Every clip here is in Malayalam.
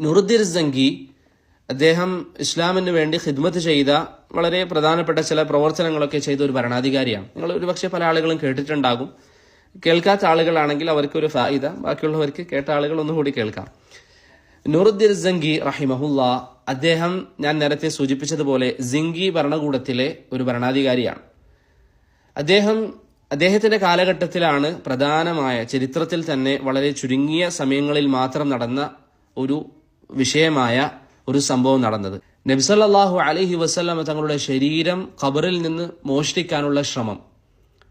നുറുദ്ദീർ സംഗി അദ്ദേഹം ഇസ്ലാമിന് വേണ്ടി ഖിദ്മത്ത് ചെയ്ത വളരെ പ്രധാനപ്പെട്ട ചില പ്രവർത്തനങ്ങളൊക്കെ ചെയ്ത ഒരു ഭരണാധികാരിയാണ്. നിങ്ങൾ ഒരുപക്ഷെ പല ആളുകളും കേട്ടിട്ടുണ്ടാകും. കേൾക്കാത്ത ആളുകളാണെങ്കിൽ അവർക്ക് ഒരു ഫായിദ ബാക്കിയുള്ളവർക്ക് കേട്ട ആളുകൾ ഒന്നുകൂടി കേൾക്കാം. നുറുദ്ദീർ സംഗി റഹിമഹുല്ല അദ്ദേഹം ഞാൻ നേരത്തെ സൂചിപ്പിച്ചതുപോലെ സിംഗി ഭരണകൂടത്തിലെ ഒരു ഭരണാധികാരിയാണ്. അദ്ദേഹം അദ്ദേഹത്തിന്റെ കാലഘട്ടത്തിലാണ് പ്രധാനമായ ചരിത്രത്തിൽ തന്നെ വളരെ ചുരുങ്ങിയ സമയങ്ങളിൽ മാത്രം നടന്ന ഒരു വിഷയമായ ഒരു സംഭവം നടന്നത്. നബ്സല്ലാഹു അലഹി വസ്ല്ലാം തങ്ങളുടെ ശരീരം ഖബറിൽ നിന്ന് മോഷ്ടിക്കാനുള്ള ശ്രമം.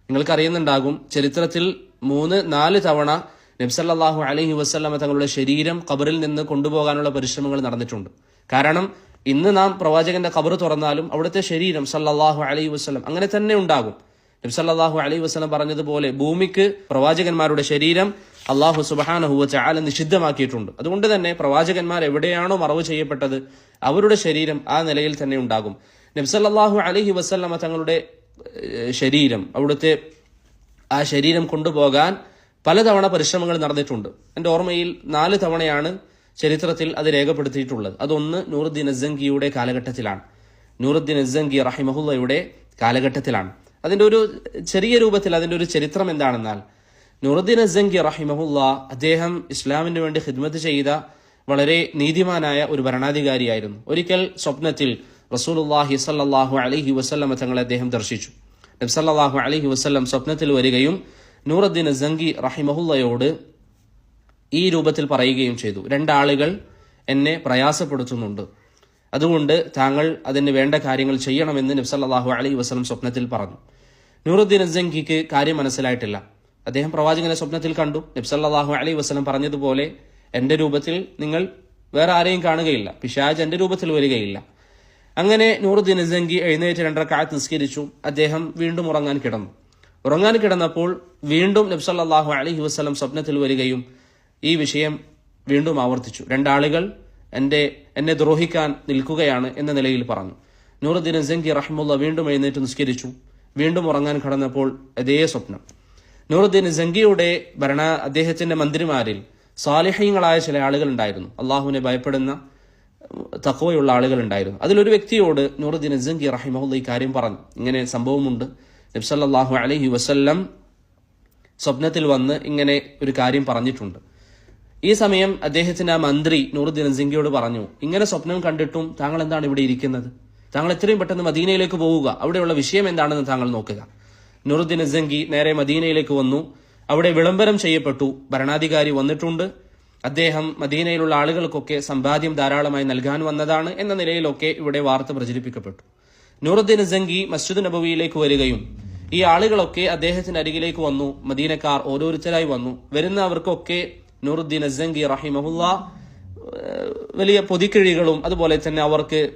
നിങ്ങൾക്കറിയുന്നുണ്ടാകും ചരിത്രത്തിൽ മൂന്ന് നാല് തവണ നബ്സല്ലാഹു അലഹി വസ്ല്ലാം തങ്ങളുടെ ശരീരം ഖബറിൽ നിന്ന് കൊണ്ടുപോകാനുള്ള പരിശ്രമങ്ങൾ നടന്നിട്ടുണ്ട്. കാരണം ഇന്ന് നാം പ്രവാചകന്റെ ഖബർ തുറന്നാലും അവിടുത്തെ ശരീരം സല്ലാഹു അലൈഹി വസ്ലം അങ്ങനെ തന്നെ ഉണ്ടാകും. നബ്സല്ലാഹു അലൈഹി വസ്ലം പറഞ്ഞതുപോലെ ഭൂമിക്ക് പ്രവാചകന്മാരുടെ ശരീരം അള്ളാഹു സുബാനഹുവ ചാല നിഷിദ്ധമാക്കിയിട്ടുണ്ട്. അതുകൊണ്ട് തന്നെ പ്രവാചകന്മാർ എവിടെയാണോ മറവ് ചെയ്യപ്പെട്ടത് അവരുടെ ശരീരം ആ നിലയിൽ തന്നെ ഉണ്ടാകും. നബ്സല്ലാഹു അലഹി വസ്ല്ലമ തങ്ങളുടെ ശരീരം അവിടുത്തെ ആ ശരീരം കൊണ്ടുപോകാൻ പലതവണ പരിശ്രമങ്ങൾ നടന്നിട്ടുണ്ട്. എന്റെ ഓർമ്മയിൽ നാല് തവണയാണ് ചരിത്രത്തിൽ അത് രേഖപ്പെടുത്തിയിട്ടുള്ളത്. അതൊന്ന് നൂറുദ്ദീൻ അസംഗിയുടെ കാലഘട്ടത്തിലാണ്. നൂറുദ്ദീൻ അസംഗി റഹിമഹുല്ലയുടെ കാലഘട്ടത്തിലാണ്. അതിന്റെ ഒരു ചെറിയ രൂപത്തിൽ അതിന്റെ ഒരു ചരിത്രം എന്താണെന്നാൽ നൂറുദ്ദീൻ അസംഗി റഹിമഹുല്ല അദ്ദേഹം ഇസ്ലാമിന് വേണ്ടി ഖിദ്മത്ത് ചെയ്ത വളരെ നീതിമാനായ ഒരു ഭരണാധികാരിയായിരുന്നു. ഒരിക്കൽ സ്വപ്നത്തിൽ റസൂലുല്ലാഹി സല്ലാഹു അലഹി വസ്ലമ തങ്ങളെ അദ്ദേഹം ദർശിച്ചു. നബ്സല്ലാഹു അലഹി വസ്ലം സ്വപ്നത്തിൽ വരികയും നൂറുദ്ദീൻ അസംഗി റഹിമഹുല്ലയോട് ഈ രൂപത്തിൽ പറയുകയും ചെയ്തു. രണ്ടാളുകൾ എന്നെ പ്രയാസപ്പെടുത്തുന്നുണ്ട്. അതുകൊണ്ട് താങ്കൾ അതിന് വേണ്ട കാര്യങ്ങൾ ചെയ്യണമെന്ന് നബ്സല്ലാഹു അലൈഹി വസ്ലം സ്വപ്നത്തിൽ പറഞ്ഞു. നൂറുദ്ദീൻ അസംഖിക്ക് കാര്യം മനസ്സിലായിട്ടില്ല. അദ്ദേഹം പ്രവാചകനെ സ്വപ്നത്തിൽ കണ്ടു. നബ്സല്ലാഹു അലൈ വസ്ലം പറഞ്ഞതുപോലെ എന്റെ രൂപത്തിൽ നിങ്ങൾ വേറെ ആരെയും കാണുകയില്ല. പിശാജ് എന്റെ രൂപത്തിൽ വരികയില്ല. അങ്ങനെ നൂറുദ്ദീൻ ജംഗി എഴുന്നേറ്റ് രണ്ടര കാലത്ത് നിസ്കരിച്ചു. അദ്ദേഹം വീണ്ടും ഉറങ്ങാൻ കിടന്നു. ഉറങ്ങാൻ കിടന്നപ്പോൾ വീണ്ടും നബ്സല്ലാഹു അലൈഹി വസ്ലം സ്വപ്നത്തിൽ വരികയും ഈ വിഷയം വീണ്ടും ആവർത്തിച്ചു. രണ്ടാളുകൾ എന്റെ എന്നെ ദ്രോഹിക്കാൻ നിൽക്കുകയാണ് എന്ന നിലയിൽ പറഞ്ഞു. നൂറുദ്ദീൻ ജംഗി റഹ്മുള്ള വീണ്ടും എഴുന്നേറ്റ് നിസ്കരിച്ചു. വീണ്ടും ഉറങ്ങാൻ കടന്നപ്പോൾ അതേ സ്വപ്നം. നൂറുദ്ദീൻ ജംഗിയുടെ ഭരണ അദ്ദേഹത്തിന്റെ മന്ത്രിമാരിൽ സ്വാലിഹ്യങ്ങളായ ചില ആളുകൾ ഉണ്ടായിരുന്നു അള്ളാഹുവിനെ ഭയപ്പെടുന്ന തക്കവയുള്ള ആളുകൾ ഉണ്ടായിരുന്നു അതിലൊരു വ്യക്തിയോട് നൂറുദ്ദീൻ ജംഗി റഹിമഹുല്ല ഈ കാര്യം പറഞ്ഞു. ഇങ്ങനെ സംഭവമുണ്ട്. നബ്സല്ലാഹു അലഹി വസല്ലം സ്വപ്നത്തിൽ വന്ന് ഇങ്ങനെ ഒരു കാര്യം പറഞ്ഞിട്ടുണ്ട്. ഈ സമയം അദ്ദേഹത്തിന്റെ ആ മന്ത്രി നൂറുദ്ദീൻ സിംഗിയോട് പറഞ്ഞു ഇങ്ങനെ സ്വപ്നം കണ്ടിട്ടും താങ്കൾ എന്താണ് ഇവിടെ ഇരിക്കുന്നത്? താങ്കൾ എത്രയും പെട്ടെന്ന് മദീനയിലേക്ക് പോവുക. അവിടെയുള്ള വിഷയം എന്താണെന്ന് താങ്കൾ നോക്കുക. നൂറുദ്ദീൻ അസംഗി നേരെ മദീനയിലേക്ക് വന്നു. അവിടെ വിളംബരം ചെയ്യപ്പെട്ടു. ഭരണാധികാരി വന്നിട്ടുണ്ട്. അദ്ദേഹം മദീനയിലുള്ള ആളുകൾക്കൊക്കെ സമ്പാദ്യം ധാരാളമായി നൽകാൻ വന്നതാണ് എന്ന നിലയിലൊക്കെ ഇവിടെ വാർത്ത പ്രചരിപ്പിക്കപ്പെട്ടു. നൂറുദ്ദീൻ അസംഗി മസ്ജിദ് നബവിയിലേക്ക് വരികയും ഈ ആളുകളൊക്കെ അദ്ദേഹത്തിന്റെ അരികിലേക്ക് വന്നു. മദീനക്കാർ ഓരോരുത്തരായി വന്നു. വരുന്നവർക്കൊക്കെ നൂറുദ്ദീൻ അസംഗി റഹിമഹുല്ല വലിയ പൊതിക്കിഴികളും അതുപോലെ തന്നെ അവർക്ക്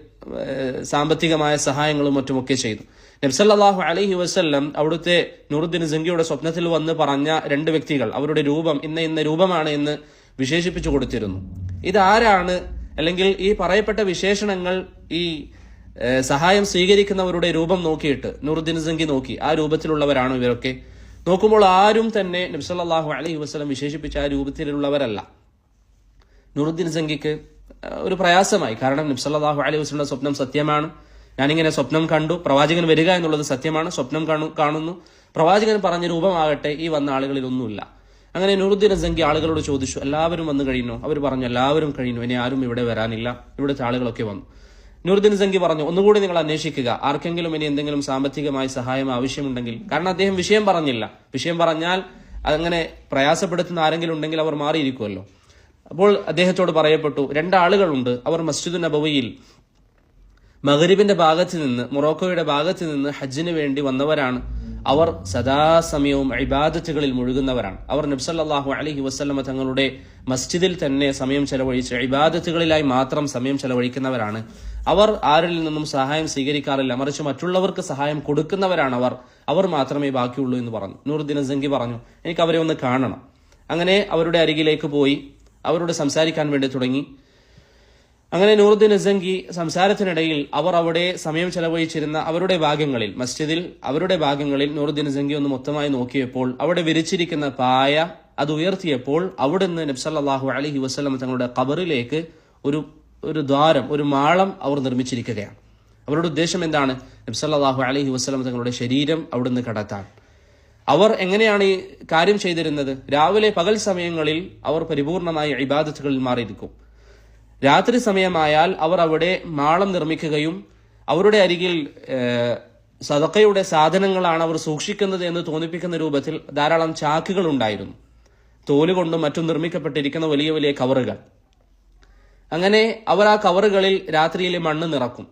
സാമ്പത്തികമായ സഹായങ്ങളും മറ്റുമൊക്കെ ചെയ്തു. നബ്സല്ലാഹു അലഹി വസ്ല്ലം അവിടുത്തെ നൂറുദ്ദീൻ സിംഗിയുടെ സ്വപ്നത്തിൽ വന്ന് പറഞ്ഞ രണ്ട് വ്യക്തികൾ അവരുടെ രൂപം ഇന്ന ഇന്ന രൂപമാണ് എന്ന് വിശേഷിപ്പിച്ചു കൊടുത്തിരുന്നു. ഇതാരാണ്? അല്ലെങ്കിൽ ഈ പറയപ്പെട്ട വിശേഷണങ്ങൾ ഈ സഹായം സ്വീകരിക്കുന്നവരുടെ രൂപം നോക്കിയിട്ട് നൂറുദ്ദീൻ സിംഗി നോക്കി ആ രൂപത്തിലുള്ളവരാണോ ഇവരൊക്കെ? നോക്കുമ്പോൾ ആരും തന്നെ നബ്സല്ലാഹു അലഹി വസ്ലം വിശേഷിപ്പിച്ച ആ രൂപത്തിലുള്ളവരല്ല. നൂറുദ്ദീൻ സംഖ്യക്ക് ഒരു പ്രയാസമായി. കാരണം നബ്സല്ലാഹു അലൈഹി വസ്ലിന്റെ സ്വപ്നം സത്യമാണ്. ഞാനിങ്ങനെ സ്വപ്നം കണ്ടു. പ്രവാചകൻ വരിക എന്നുള്ളത് സത്യമാണ്. സ്വപ്നം കാണു കാണുന്നു. പ്രവാചകൻ പറഞ്ഞ രൂപമാകട്ടെ ഈ വന്ന ആളുകളിൽ ഒന്നുമില്ല അങ്ങനെ നൂറുദ്ദീൻ സംഖ്യ ആളുകളോട് ചോദിച്ചു എല്ലാവരും വന്നു കഴിഞ്ഞു അവർ പറഞ്ഞു എല്ലാവരും കഴിഞ്ഞു ഇനി ആരും ഇവിടെ വരാനില്ല. ഇവിടുത്തെ ആളുകളൊക്കെ വന്നു. നൂറുദ്ദീൻ സംഖ്യ പറഞ്ഞു ഒന്നുകൂടി നിങ്ങൾ അന്വേഷിക്കുക. ആർക്കെങ്കിലും ഇനി എന്തെങ്കിലും സാമ്പത്തികമായി സഹായം ആവശ്യമുണ്ടെങ്കിൽ. കാരണം അദ്ദേഹം വിഷയം പറഞ്ഞില്ല. വിഷയം പറഞ്ഞാൽ അങ്ങനെ പ്രയാസപ്പെടുത്തുന്ന ആരെങ്കിലും ഉണ്ടെങ്കിൽ അവർ മാറിയിരിക്കുമല്ലോ. അപ്പോൾ അദ്ദേഹത്തോട് പറയപ്പെട്ടു രണ്ടാളുകളുണ്ട് അവർ മസ്ജിദ് നബവിയിൽ മഗരിബിന്റെ ഭാഗത്ത് നിന്ന് മൊറോക്കോയുടെ ഭാഗത്ത് നിന്ന് ഹജ്ജിന് വേണ്ടി വന്നവരാണ്. അവർ സദാസമയവും ഇബാദത്തുകളിൽ മുഴുകുന്നവരാണ്. അവർ നബ്സല്ലാഹു അലഹി വസ്ലമ തങ്ങളുടെ മസ്ജിദിൽ തന്നെ സമയം ചെലവഴിച്ച് ഇബാദത്തുകളിലായി മാത്രം സമയം ചെലവഴിക്കുന്നവരാണ്. അവർ ആരിൽ നിന്നും സഹായം സ്വീകരിക്കാറില്ല. മറിച്ച് മറ്റുള്ളവർക്ക് സഹായം കൊടുക്കുന്നവരാണ് അവർ. അവർ മാത്രമേ ബാക്കിയുള്ളൂ എന്ന് പറഞ്ഞു. നൂറുദ്ദീൻ സംഖി പറഞ്ഞു എനിക്ക് അവരെ ഒന്ന് കാണണം. അങ്ങനെ അവരുടെ അരികിലേക്ക് പോയി. അവരോട് സംസാരിക്കാൻ വേണ്ടി തുടങ്ങി. അങ്ങനെ നൂറുദ്ദീൻ അസംഗി സംസാരത്തിനിടയിൽ അവർ അവിടെ സമയം ചെലവഴിച്ചിരുന്ന അവരുടെ ഭാഗങ്ങളിൽ മസ്ജിദിൽ അവരുടെ ഭാഗങ്ങളിൽ നൂറുദ്ദീൻ അസംഗി ഒന്ന് മൊത്തമായി നോക്കിയപ്പോൾ അവിടെ വിരിച്ചിരിക്കുന്ന പായ അത് ഉയർത്തിയപ്പോൾ അവിടുന്ന് നബ്സല്ലാഹു അലഹി വസ്ലം തങ്ങളുടെ കബറിലേക്ക് ഒരു ഒരു ദ്വാരം ഒരു മാളം അവർ നിർമ്മിച്ചിരിക്കുകയാണ്. അവരുടെ ഉദ്ദേശം എന്താണ്? നബ്സല്ലാഹു അലഹി വസ്ലം തങ്ങളുടെ ശരീരം അവിടുന്ന് കടത്താൻ അവർ എങ്ങനെയാണ് ഈ കാര്യം ചെയ്തിരുന്നത്? രാവിലെ പകൽ സമയങ്ങളിൽ അവർ പരിപൂർണമായി ഇബാദത്തുകളിൽ മാറിയിരിക്കും. രാത്രി സമയമായാൽ അവർ അവിടെ മാളം നിർമ്മിക്കുകയും അവരുടെ അരികിൽ സതക്കയുടെ സാധനങ്ങളാണ് അവർ സൂക്ഷിക്കുന്നത് എന്ന് തോന്നിപ്പിക്കുന്ന രൂപത്തിൽ ധാരാളം ചാക്കുകൾ ഉണ്ടായിരുന്നു. തോലുകൊണ്ടും മറ്റും നിർമ്മിക്കപ്പെട്ടിരിക്കുന്ന വലിയ വലിയ കവറുകൾ. അങ്ങനെ അവർ ആ കവറുകളിൽ രാത്രിയിലെ മണ്ണ് നിറക്കും.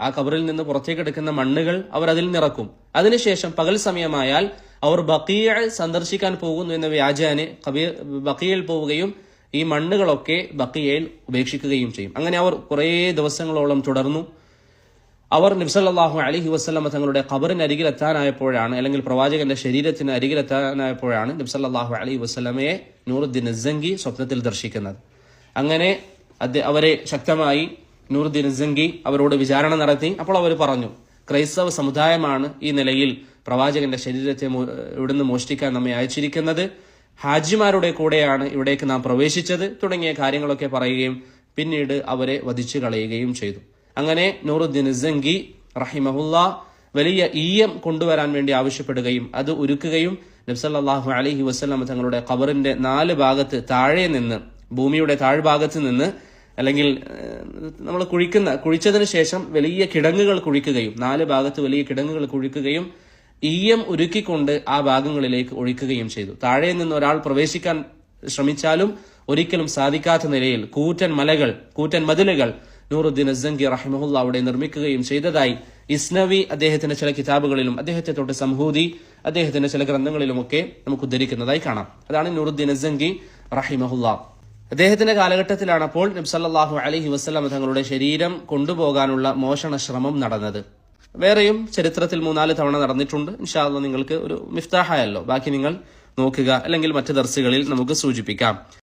ആ കവറിൽ നിന്ന് പുറത്തേക്ക് എടുക്കുന്ന മണ്ണുകൾ അവർ അതിൽ നിറക്കും. അതിനുശേഷം പകൽ സമയമായാൽ അവർ ബക്കിയ സന്ദർശിക്കാൻ പോകുന്നു എന്ന വ്യാജാന് ബക്കിയയിൽ പോവുകയും ഈ മണ്ണുകളൊക്കെ ബക്കിയയിൽ ഉപേക്ഷിക്കുകയും ചെയ്യും. അങ്ങനെ അവർ കുറേ ദിവസങ്ങളോളം തുടർന്നു. അവർ നിബ്സല്ലാഹു അലഹി വസ്ലമ തങ്ങളുടെ ഖബറിന് അരികിലെത്താനായപ്പോഴാണ് അല്ലെങ്കിൽ പ്രവാചകന്റെ ശരീരത്തിന് അരികിലെത്താനായപ്പോഴാണ് നിബ്സല്ലാഹു അലഹി വസ്ലമയെ നൂറുദ്ദീൻ അസംഗി സ്വപ്നത്തിൽ ദർശിക്കുന്നത്. അങ്ങനെ അവരെ ശക്തമായി നൂറുദ്ദീൻ അസംഗി അവരോട് വിചാരണ നടത്തി. അപ്പോൾ അവർ പറഞ്ഞു ക്രൈസ്തവ സമുദായമാണ് ഈ നിലയിൽ പ്രവാചകന്റെ ശരീരത്തെ ഇവിടുന്ന് മോഷ്ടിക്കാൻ നമ്മെ അയച്ചിരിക്കുന്നത്. ഹാജിമാരുടെ കൂടെയാണ് ഇവിടേക്ക് നാം പ്രവേശിച്ചത് തുടങ്ങിയ കാര്യങ്ങളൊക്കെ പറയുകയും പിന്നീട് അവരെ വധിച്ചു കളയുകയും ചെയ്തു. അങ്ങനെ നൂറുദ്ദീൻ സങ്കി റഹിമഹുല്ല വലിയ ഈയം കൊണ്ടുവരാൻ വേണ്ടി ആവശ്യപ്പെടുകയും അത് ഉരുക്കുകയും നബ്സല്ലാഹു അലഹി വസ്ലം തങ്ങളുടെ ഖബറിന്റെ നാല് ഭാഗത്ത് താഴെ നിന്ന് ഭൂമിയുടെ താഴ്ഭാഗത്ത് നിന്ന് അല്ലെങ്കിൽ നമ്മൾ കുഴിക്കുന്ന കുഴിച്ചതിന് ശേഷം വലിയ കിടങ്ങുകൾ കുഴിക്കുകയും നാല് ഭാഗത്ത് വലിയ കിടങ്ങുകൾ കുഴിക്കുകയും ഈയം ഉരുക്കിക്കൊണ്ട് ആ ഭാഗങ്ങളിലേക്ക് ഒഴിക്കുകയും ചെയ്തു. താഴെ നിന്ന് ഒരാൾ പ്രവേശിക്കാൻ ശ്രമിച്ചാലും ഒരിക്കലും സാധിക്കാത്ത നിലയിൽ കൂറ്റൻ മലകൾ കൂറ്റൻ മതിലുകൾ നൂറുദ്ദീൻ അസംഗി റഹ്മുല്ല അവിടെ നിർമ്മിക്കുകയും ചെയ്തതായി ഇസ്നവി അദ്ദേഹത്തിന്റെ ചില കിതാബുകളിലും അദ്ദേഹത്തെ തൊട്ട് സംഹൂദി അദ്ദേഹത്തിന്റെ ചില ഗ്രന്ഥങ്ങളിലും ഒക്കെ നമുക്ക് ഉദ്ധരിക്കുന്നതായി കാണാം. അതാണ് നൂറുദ്ദീൻ അസംഗി റഹിമഹുല്ല. അദ്ദേഹത്തിന്റെ കാലഘട്ടത്തിലാണ് അപ്പോൾ നബ്സല്ലാഹു അലഹി വസ്ലാം തങ്ങളുടെ ശരീരം കൊണ്ടുപോകാനുള്ള മോഷണ ശ്രമം നടന്നത്. വേറെയും ചരിത്രത്തിൽ മൂന്നാൽ തവണ നടന്നിട്ടുണ്ട്. ഇൻഷാല്ല നിങ്ങൾക്ക് ഒരു മിഫ്താഹായല്ലോ. ബാക്കി നിങ്ങൾ നോക്കുക. അല്ലെങ്കിൽ മറ്റ് ദർസുകളിൽ നമുക്ക് സൂചിപ്പിക്കാം.